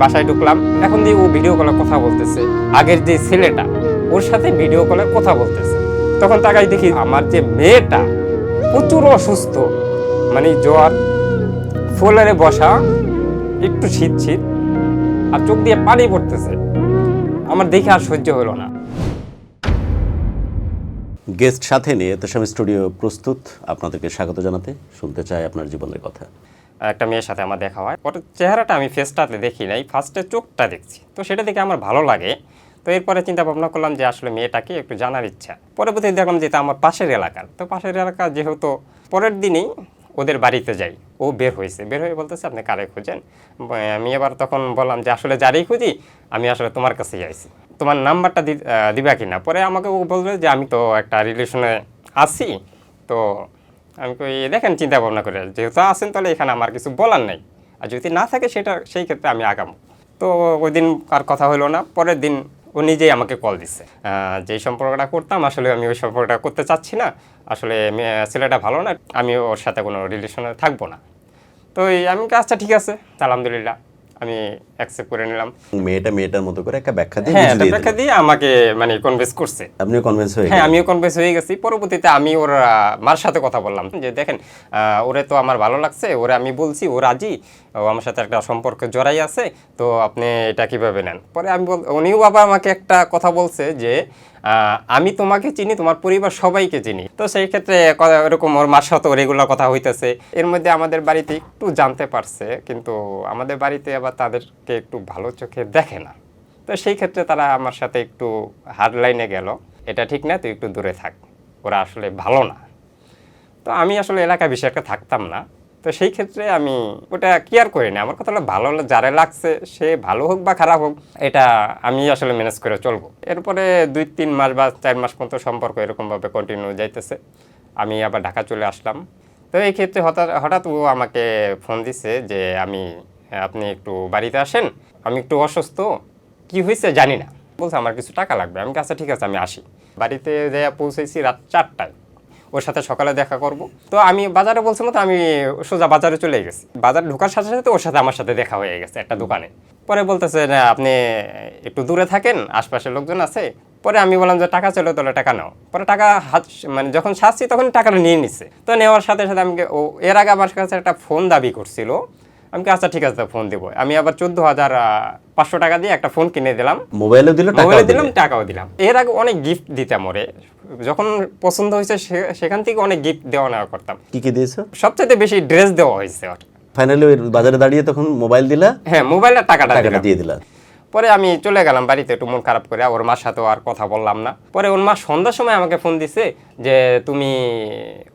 বাসায় ঢুকলাম। এখন দিয়ে ও ভিডিও কলে কথা বলতেছে। আগের যে ছেলেটা, ওর সাথে ভিডিও কলে কথা বলতেছে। তখন তাকাই দেখি আমার যে মেয়েটা প্রচুর অসুস্থ। মানে জ্বর, ফোলারে বসা, একটু শীত শীত, আর চোখ দিয়ে পানি পড়তেছে। আমার দেখে আর সহ্য হলো না। গেস্ট সাথে নিয়ে তোষাম স্টুডিও প্রস্তুত। আপনাদেরকে স্বাগত জানাতে শুনতে চাই আপনার জীবনের কথা। একটা মেয়ের সাথে আমার দেখা হয়। ওর চেহারাটা আমি ফেসটাতে দেখি নাই ফার্স্টে চোখটা দেখছি। তো সেটা দেখে আমার ভালো লাগে। তো এরপরে চিন্তা ভাবনা করলাম যে আসলে মেয়েটাকে একটু জানার ইচ্ছা। পরবর্তীতে দেখলাম যে আমার পাশের এলাকার। তো পাশের এলাকা যেহেতু পরের দিনই ওদের বাড়িতে যাই, ও বের হয়েছে। বের হয়ে বলতেছে, আপনি কারে খুঁজেন? আমি এবার তখন বললাম যে, আসলে যারই খুঁজি, আমি আসলে তোমার কাছেই আইছি। তোমার নাম্বারটা দিবা কিনা? পরে আমাকে ও বলবে যে, আমি তো একটা রিলেশনে আছি, তো আমি কই, দেখেন চিন্তা ভাবনা করে, যেহেতু আছেন তাহলে এখানে আমার কিছু বলার নেই। আর যদি না থাকে সেটা, সেই ক্ষেত্রে আমি আগাম। তো ওই দিন আর কথা হলো না, পরের দিন ও নিজেই আমাকে কল দিচ্ছে যে সম্পর্কটা করতাম, আসলে আমি ওই সম্পর্কটা করতে চাচ্ছি না। আসলে ছেলেটা ভালো না, আমি ওর সাথে কোনো রিলেশনে থাকব না। তো আমি কাজটা আচ্ছা ঠিক আছে, আলহামদুলিল্লাহ। আমি অ্যাকসেপ্ট করে নিলাম। মেয়েটা মেয়েটার মতো করে একটা ব্যাখ্যা দিয়ে হ্যাঁ। ব্যাখ্যা দিয়ে আমাকে মানে কনভিন্স করছে। আপনিও কনভিন্স হয়ে হ্যাঁ আমিও কনভিন্স হয়ে গেছি। পরবর্তীতে আমি ওর মার সাথে কথা বললাম। যে দেখেন আহ, ওরে তো আমার ভালো লাগছে ওরে আমি বলছি ও রাজি ও আমার সাথে একটা সম্পর্ক জড়াই আছে তো আপনি এটা কীভাবে নেন? পরে আমি বল উনিও বাবা আমাকে একটা কথা বলছে যে আমি তোমাকে চিনি, তোমার পরিবার সবাইকে চিনি। তো সেই ক্ষেত্রে এরকম ওর মার সাথে রেগুলার কথা হইতেছে। এর মধ্যে আমাদের বাড়িতে একটু জানতে পারছে, কিন্তু আমাদের বাড়িতে আবার তাদেরকে একটু ভালো চোখে দেখে না। তো সেই ক্ষেত্রে তারা আমার সাথে একটু হার্ড লাইনে গেল। এটা ঠিক না, তুই একটু দূরে থাক। ওরা আসলে ভালো না। তো আমি আসলে এলাকা বেশি একটা থাকতাম না। তো সেই ক্ষেত্রে আমি ওটা কেয়ার করি না। আমার কথা হলো ভালো হলে যারা লাগছে, সে ভালো হোক বা খারাপ হোক, এটা আমি আসলে ম্যানেজ করে চলবো। এরপরে দুই, তিন মাস বা চার মাস মতো সম্পর্ক এরকমভাবে কন্টিনিউ যাইতেছে। আমি আবার ঢাকা চলে আসলাম। তো এই ক্ষেত্রে হঠাৎ হঠাৎ ও আমাকে ফোন দিছে যে, আমি, আপনি একটু বাড়িতে আসেন? আমি একটু অসুস্থ। কি হয়েছে জানি না। বলছে, আমার কিছু টাকা লাগবে। আমি কাছে ঠিক আছে, আমি আসি। বাড়িতে যাই পৌঁছেছি রাত চারটায়। ওর সাথে সকালে দেখা করব। তো আমি বাজারে বলছে মতো আমি সোজা বাজারে চলে গেছি। বাজার ঢোকার সাথে সাথে ওর সাথে আমার সাথে দেখা হয়ে গেছে একটা দোকানে। পরে বলতেছে, না, আপনি একটু দূরে থাকেন, আশপাশের লোকজন আছে। পরে আমি বললাম যে, টাকা চলে, তাহলে টাকা নাও। পরে টাকা হাত মানে যখন সাজছি তখন টাকাটা নিয়ে নিচ্ছে তো নেওয়ার সাথে সাথে আমি ও, এর আগে আমার কাছে একটা ফোন দাবি করছিল আমি আচ্ছা ঠিক আছে ফোন দেবো। আমি আবার চোদ্দ হাজার পাঁচশো টাকা দিয়ে একটা ফোন কিনে দিলাম। মোবাইলও দিল মোবাইলে দিলাম দিলাম টাকাও দিলাম। এর আগে অনেক গিফট দিতাম ওরে। যখন পছন্দ হয়েছে সেখান থেকে অনেক গিফট দেওয়া নেওয়া করতাম। কি কি দিয়েছ? সবচেয়ে বেশি ড্রেস দেওয়া হয়েছে ওর। ফাইনালি ওই বাজারে দাঁড়িয়ে তখন মোবাইল দিলা? হ্যাঁ মোবাইলের টাকাটা দিলাম। দিয়ে দিলা। পরে আমি চলে গেলাম বাড়িতে একটু মন খারাপ করে ওর মার সাথেও আর কথা বললাম না। পরে ওর মা সন্ধ্যার সময় আমাকে ফোন দিছে যে তুমি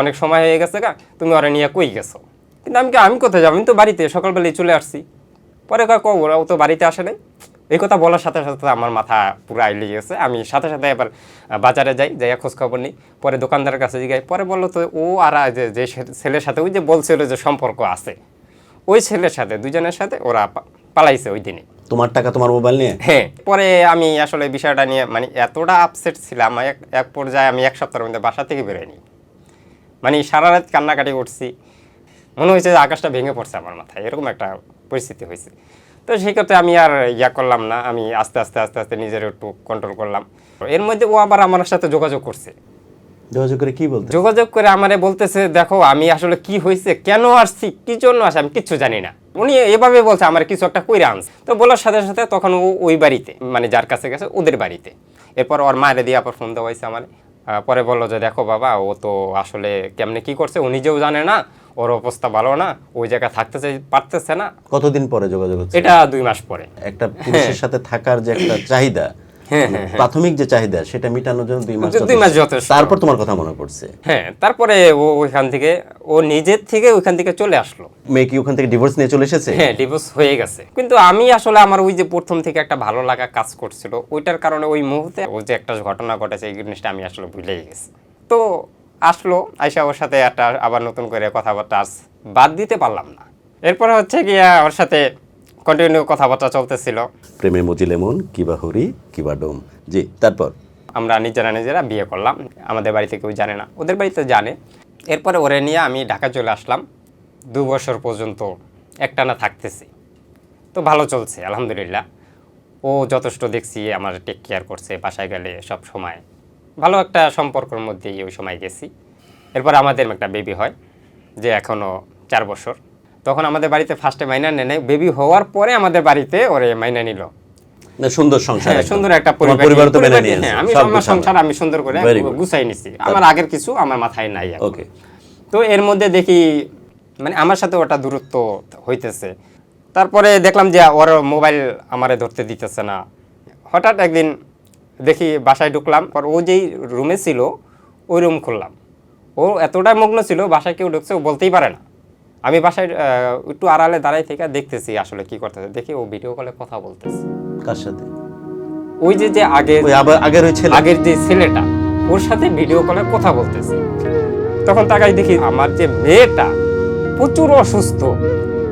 অনেক সময় হয়ে গেছে গা তুমি ওরা নিয়ে কই গেছো? কিন্তু আমি কি আমি কোথায় যাব? আমি তো বাড়িতে সকালবেলায় চলে আসছি। পরে কয় কো ওরা ও তো বাড়িতে আসে নাই। এই কথা বলার সাথে সাথে আমার মাথা পুরো আইলে গেছে। আমি সাথে সাথে এবার বাজারে যাই যাই খোঁজ খবর নিই। পরে দোকানদারের কাছে জিগাই। পরে বলল তো ও আর যে যে ছেলের সাথে ওই যে বলছিল যে সম্পর্ক আছে। ওই ছেলের সাথে দুজনের সাথে ওরা পালাইছে ওই দিনে। তোমার টাকা তোমার মোবাইল নিয়ে? হ্যাঁ পরে আমি আসলে বিষয়টা নিয়ে মানে এতটা আপসেট ছিলাম এক এক পর্যায়ে আমি এক সপ্তাহের মধ্যে বাসা থেকে বেরোয়নি। মানে সারা রাত কান্নাকাটি করছি। মনে হয়েছে যে আকাশটা ভেঙে পড়ছে আমার মাথায় এরকম একটা পরিস্থিতি হয়েছে। তো সেই ক্ষেত্রে আমি আর ইয়া করলাম না আমি আস্তে আস্তে আস্তে আস্তে নিজের একটু কন্ট্রোল করলাম। এর মধ্যে ও আবার আমার সাথে যোগাযোগ করছে। যোগাযোগ করে কি বলতে যোগাযোগ করে আমারে বলতেছে দেখো আমি আসলে কি হয়েছে কেন আসছি কি জন্য আসি আমি কিচ্ছু জানি না। উনি এভাবে বলছে আমার কিছু একটা কইরা আনছে। তো বলার সাথে সাথে তখন ও ওই বাড়িতে মানে যার কাছে গেছে ওদের বাড়িতে। এরপর ওর মায়ের দিয়ে আবার ফোন দেওয়া হয়েছে আমার। পরে বলল যে দেখো বাবা ও তো আসলে কেমনে কি করছে ও নিজেও জানে না ওর অবস্থা ভালো না ওই জায়গায় থাকতে পারতেছে না। কতদিন পরে যোগাযোগ হচ্ছে? এটা দুই মাস পরে। একটা পুরুষের সাথে থাকার যে একটা চাহিদা হ্যাঁ, প্রাথমিক যে চাহিদা সেটা মেটানোর জন্য দুই মাস দুই মাস। যথেষ্ট। তারপর তোমার কথা মনে পড়ছে? হ্যাঁ তারপরে ও ওইখান থেকে ও নিজের থেকে ওইখান থেকে চলে আসলো। মেয়ে কি ওখান থেকে ডিভোর্স নিয়ে চলে এসেছে? হ্যাঁ ডিভোর্স হয়ে গেছে। কিন্তু আমি আসলে আমার ওই যে প্রথম থেকে একটা ভালো লাগা কাজ করছিল ওইটার কারণে ওই মুহূর্তে ও যে একটা ঘটনা ঘটেছে এই জিনিসটা আমি আসলে ভুলেই গেছি। তো আসলো আইসা ওর সাথে একটা আবার নতুন করে কথাবার্তা আস বাদ দিতে পারলাম না। এরপরে হচ্ছে গিয়া ওর সাথে কন্টিনিউ কথাবার্তা চলতেছিল। প্রেমে মজিলে মন কিবা হরি কিবা ডোম। জি তারপর? আমরা নিজেরা নিজেরা বিয়ে করলাম আমাদের বাড়িতে কেউ জানে না ওদের বাড়িতে জানে। এরপরে ওরে নিয়ে আমি ঢাকা চলে আসলাম দু বছর পর্যন্ত একটানা থাকতেছি। তো ভালো চলছে আলহামদুলিল্লাহ। ও যথেষ্ট দেখছি আমার টেক কেয়ার করছে বাসায় গেলে সব সময়। ভালো একটা সম্পর্কের মধ্যেই ওই সময় গেছি। এরপর আমাদের একটা বেবি হয় যে এখনও চার বছর। তখন আমাদের বাড়িতে ফার্স্টে মাইনা নেয় বেবি হওয়ার পরে আমাদের বাড়িতে ওরে মাইনা নিল। সুন্দর সংসার হ্যাঁ, সুন্দর একটা পরিবার পরিবার তো মেনে নিয়েছে। হ্যাঁ, আমি আমার সংসার আমি সুন্দর করে গুছাই নিছি। আমার আগের কিছু আমার মাথায় নাই ওকে তো এর মধ্যে দেখি মানে আমার সাথে ওটা দূরত্ব হইতেছে। তারপরে দেখলাম যে ওর মোবাইল আমারে ধরতে দিতেছে না। হঠাৎ একদিন দেখি বাসায় ঢুকলাম পর ও যেই রুমে ছিল ওই রুম খুললাম। ও এতটা মগ্ন ছিল বাসায় কেউ ঢুকছে ও বলতেই পারে না। আমি বাসায় একটু আড়ালে দাঁড়াই থেকে দেখতেছি আসলে কি করতেছে। দেখি ও ভিডিও কলে কথা বলতেছে। কার সাথে? ওই যে যে আগে ওই আবার আগের ওই ছেলে? আগের যে ছেলেটা ওর সাথে ভিডিও কলে কথা বলতেছে। তখন তাকাই দেখি আমার যে মেয়েটা প্রচুর অসুস্থ।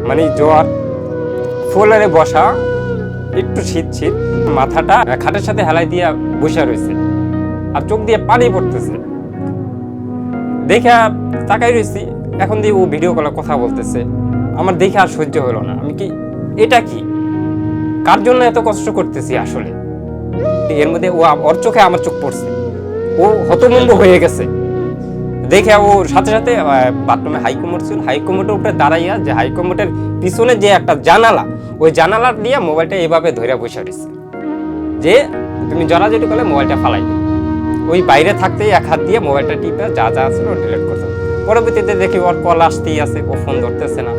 মানে জ্বর ফোলারে বসা একটু শীত শীত মাথাটা খাটের সাথে হেলাই দিয়া বসে রয়েছে আর চোখ দিয়ে পানি পড়তেছে। দেখা তাকাই রয়েছি, এখন দিয়ে ও ভিডিও কলে কথা বলতেছে। আমার দেখে আর সহ্য হলো না। আমি কি, এটা কি? কার জন্য এত কষ্ট করতেছি আসলে? এর মধ্যে ও ওর চোখে আমার চোখ পড়ছে। ও হতভম্ব হয়ে গেছে। দেখে ও সাথে সাথে বাথরুমে হাইকমোড ছিল। হাইকমোডের উপরে দাঁড়াইয়া যে হাইকমোডের পিছনে যে একটা জানালা, ওই জানালা দিয়ে মোবাইলটা এভাবে ধরে বসে রয়েছে। যে তুমি জড়াজড়ি করলে মোবাইলটা ফালাই ওই বাইরে থাকতেই এক হাত দিয়ে মোবাইলটা টিপে যা যা আছে ছিল ডিলিট করতে। পরবর্তীতে দেখি ওর কল আসতেই আছে, ও ফোন ধরতেছে না।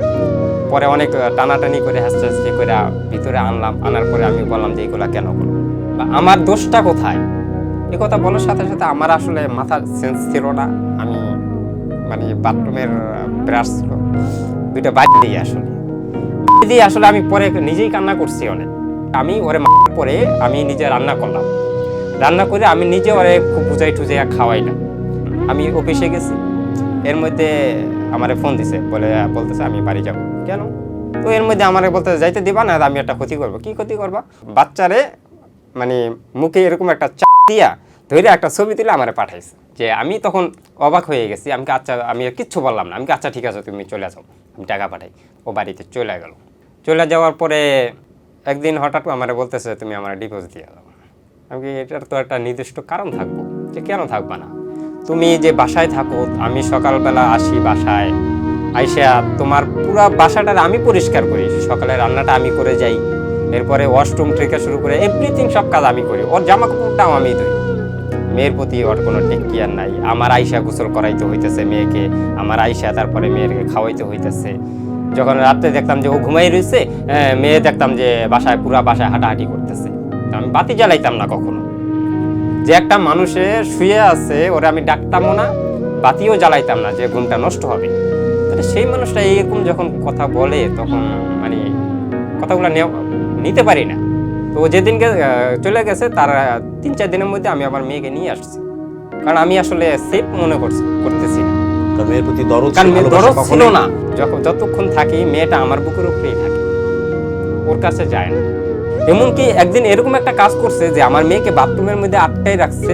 পরে অনেক টানাটানি করে হাসতে করে ভিতরে আনলাম। আনার পরে আমি বললাম যে এগুলা কেন করো? বা আমার দোষটা কোথায়? এ কথা বলার সাথে সাথে আমার আসলে মাথার সেন্স ছিল না। আমি মানে বাথরুমের ব্রাশ ছিল। দুইটা বাদ দিয়ে আসলে। দিয়ে আসলে আমি পরে নিজেই কান্না করছি অনেক। আমি ওরে পরে আমি নিজে রান্না করলাম। রান্না করে আমি নিজে ওরে খুব বুঝাই টুজাই খাওয়াইলাম। আমি অফিসে গেছি। এর মধ্যে আমারে ফোন দিছে, বলে, বলতেছে, আমি বাড়ি যাব। কেন? তো এর মধ্যে আমারে বলতে যাইতে দিবা, না আমি একটা ক্ষতি করব। কি ক্ষতি করবা? বাচ্চারে মানে মুখে এরকম একটা চা দিয়া ধরে একটা ছবি তুলে আমারে পাঠাইছে যে, আমি তখন অবাক হয়ে গেছি। আমি আচ্ছা আমি কিচ্ছু বললাম না। আমি আচ্ছা ঠিক আছে, তুমি চলে যাও। আমি টাকা পাঠাই। ও বাড়িতে চলে গেল। চলে যাওয়ার পরে একদিন হঠাৎ আমারে বলতেছে, তুমি আমার ডিপোজিট দিয়ে দাও। আমি এটার তো একটা নির্দিষ্ট কারণ থাকব, যে কেন থাকবা না? তুমি যে বাসায় থাকো, আমি সকালবেলা আসি বাসায়, আইসা তোমার পুরা বাসাটা আমি পরিষ্কার করি। সকালে রান্নাটা আমি করে যাই, এরপরে ওয়াশরুম থেকে শুরু করে এভরিথিং সব কাজ আমি করি। ওর জামা কাপড়টাও আমি ধুই। মেয়ের প্রতি ওর কোনো টেক কেয়ার নাই। আমার আইসা গোসল করাইতে হইতেছে মেয়েকে, আমার আইসা তারপরে মেয়েকে খাওয়াইতে হইতেছে। যখন রাত্রে দেখতাম যে ও ঘুমাই রয়েছে মেয়ে দেখতাম যে বাসায় পুরা বাসায় হাঁটাহাঁটি করতেছে। আমি বাতি জ্বালাইতাম না কখনো। যে একটা মানুষে শুয়ে আছে, ওরা আমি ডাকতামও না, বাতিও জ্বালাইতাম না যে ঘুমটা নষ্ট হবে। তাহলে সেই মানুষটা এরকম যখন কথা বলে, তখন মানে কথাগুলো নিতে পারি না। তো যেদিনকে চলে গেছে, তার, তিন চার দিনের মধ্যে আমি আমার মেয়েকে নিয়ে আসছি। কারণ আমি আসলে সেফ মনে করছি, করতেছি না। কারণ মেয়ের প্রতি দরদ কারণ ছিল, দরদ ছিল না। যখন যতক্ষণ থাকি মেয়েটা আমার বুকের উপরেই থাকে। ওর কাছে যায় না। এমনকি একদিন এরকম একটা কাজ করছে যে আমার মেয়েকে বাথরুমের মধ্যে আটকাই রাখছে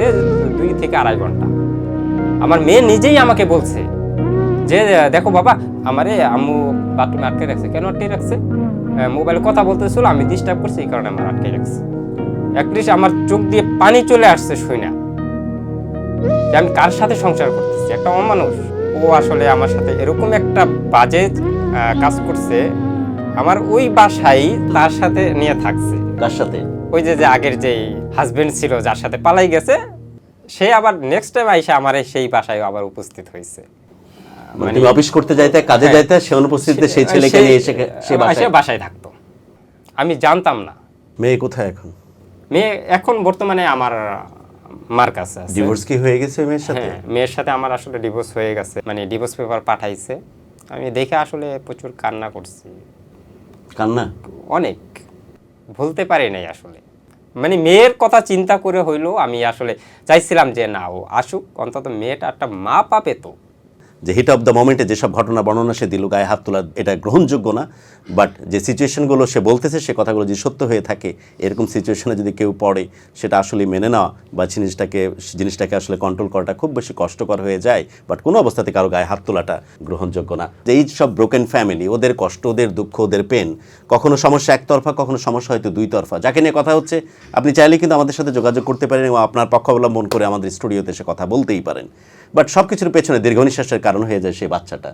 দুই থেকে আড়াই ঘণ্টা। আমার মেয়ে নিজেই আমাকে বলছে যে দেখো বাবা আমারে আম্মু বাথরুমে আটকে রাখছে। কেন আটকে রাখছে? মোবাইলে কথা বলতেছিল আমি ডিস্টার্ব করছি এই কারণে আমার আটকে রাখছে। অ্যাটলিস্ট আমার চোখ দিয়ে পানি চলে আসছে শুই না আমি কার সাথে সংসার করতেছি? একটা অমানুষ। ও আসলে আমার সাথে এরকম একটা বাজে কাজ করছে। আমার ওই বাসায় তার সাথে নিয়ে থাকছে। কার সাথে? ওই যে যে আগের যেই হাজবেন্ড ছিল যার সাথে পালাই গেছে সে আবার নেক্সট টাইম আইসা আমার সেই বাসায় আবার উপস্থিত হয়েছে মানে অফিস করতে যাইতে কাজে হ্যাঁ। যাইতে সে অনুপস্থিতিতে সেই ছেলেকে নিয়ে এসে সে বাসায়? বাসায় থাকতো। আমি জানতাম না। মেয়ে কোথায় এখন? মেয়ে এখন বর্তমানে আমার মার কাছে আছে। ডিভোর্স কি হয়ে গেছে মেয়ের সাথে? হ্যাঁ মেয়ের সাথে আমার আসলে ডিভোর্স হয়ে গেছে। মানে ডিভোর্স পেপার পাঠাইছে। আমি দেখে আসলে প্রচুর কান্না করছি। কান্না? অনেক। ভুলতে পারি নাই আসলে। মানে মেয়ের কথা চিন্তা করে হইল আমি আসলে চাইছিলাম যে না ও আসুক। অন্তত মেয়েটা একটা মা পাবে তো। যে হিট অফ দ্য মোমেন্টে যেসব ঘটনা বর্ণনা সে দিল, গায়ে হাত তোলা এটা গ্রহণযোগ্য না বাট যে সিচুয়েশনগুলো সে বলতেছে, সে কথাগুলো যদি সত্য হয়ে থাকে, এরকম সিচুয়েশনে যদি কেউ পড়ে, সেটা আসলে মেনে নেওয়া বা জিনিসটাকে জিনিসটাকে আসলে কন্ট্রোল করাটা খুব বেশি কষ্টকর হয়ে যায় বাট কোনো অবস্থাতে কারও গায়ে হাত তোলাটা গ্রহণযোগ্য না। যে এই সব ব্রোকেন ফ্যামিলি ওদের কষ্ট, ওদের দুঃখ, ওদের পেন কখনো সমস্যা একতরফা, কখনো সমস্যা হয়তো দুই তরফা যাকে নিয়ে কথা হচ্ছে, আপনি চাইলে কিন্তু আমাদের সাথে যোগাযোগ করতে পারেন এবং আপনার পক্ষ অবলম্বন করে আমাদের স্টুডিওতে এসে কথা বলতেই পারেন। বাট সব কিছুর পেছনে দীর্ঘ নিঃশ্বাসের কারণ হয়ে যায় সেই বাচ্চাটা।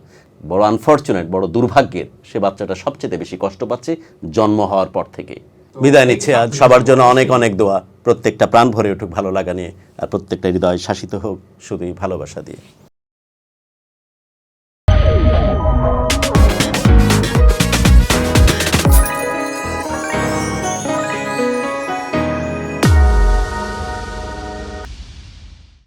বড় আনফর্চুনেট বড় দুর্ভাগ্যের সে বাচ্চাটা সবচেয়ে বেশি কষ্ট পাচ্ছে জন্ম হওয়ার পর থেকে বিদায় নিচ্ছে আজ। সবার জন্য অনেক অনেক দোয়া। প্রত্যেকটা প্রাণ ভরে উঠুক ভালো লাগা নিয়ে, আর প্রত্যেকটা হৃদয় শাসিত হোক শুধুই ভালোবাসা দিয়ে।